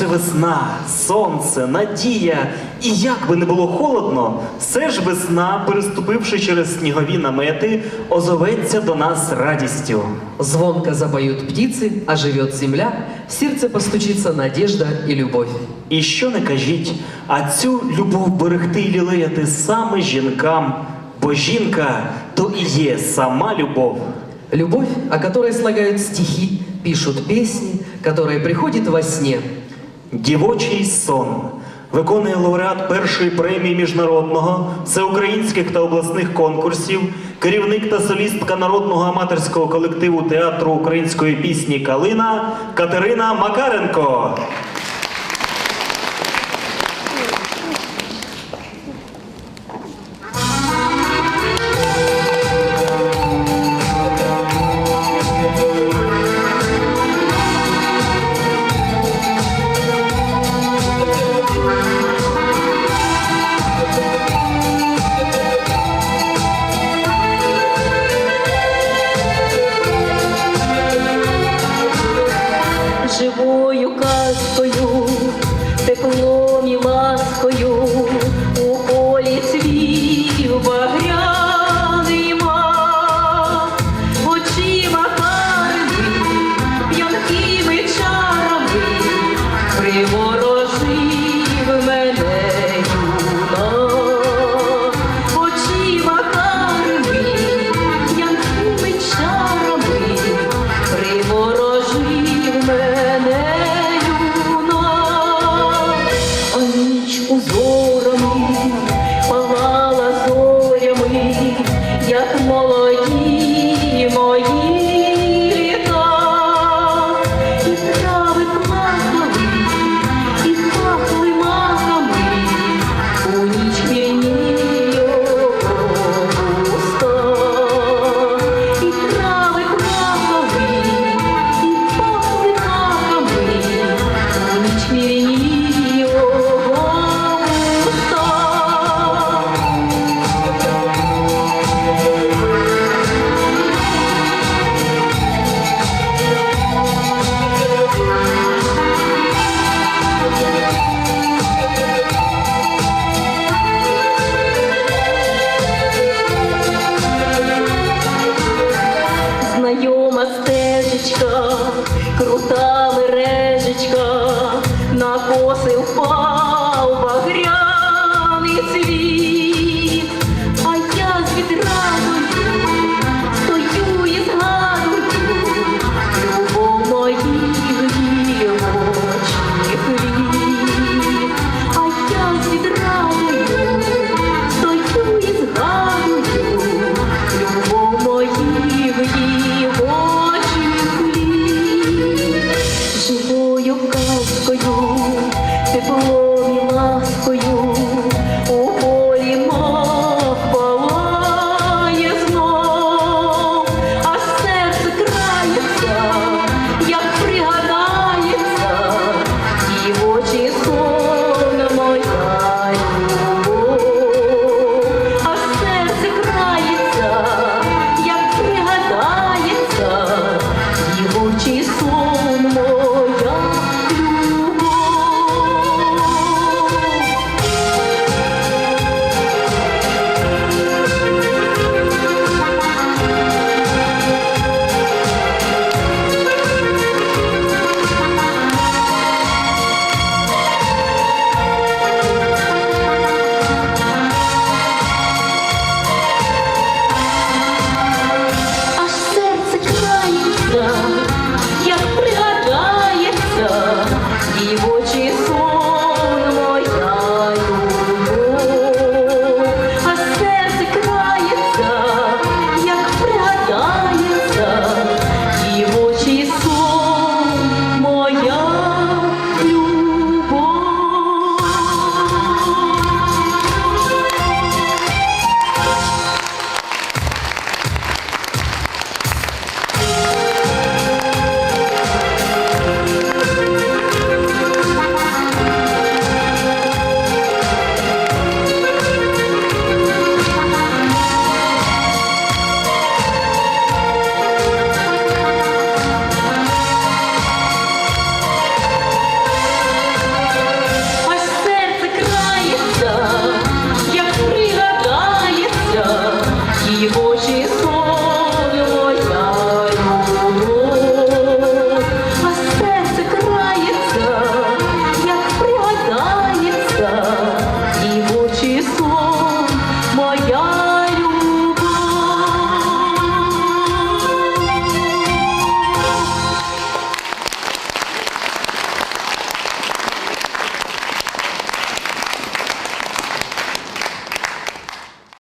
це весна, сонце, надія. І як би не було холодно, все ж весна, переступивши через снігові намети, озоветься до нас радістю. Звонко запоют птицы, оживет земля, в сердце постучится надежда и любовь. І що не кажіть, а цю любов берегти і лілеяти саме жінкам, бо жінка то і є сама любов. Любовь, о которой слагают стихи, пишут песни, которая приходит во сне. Дівочий сон виконує лауреат першої премії міжнародного, всеукраїнських та обласних конкурсів, керівник та солістка народного аматорського колективу театру української пісні Калина Катерина Макаренко.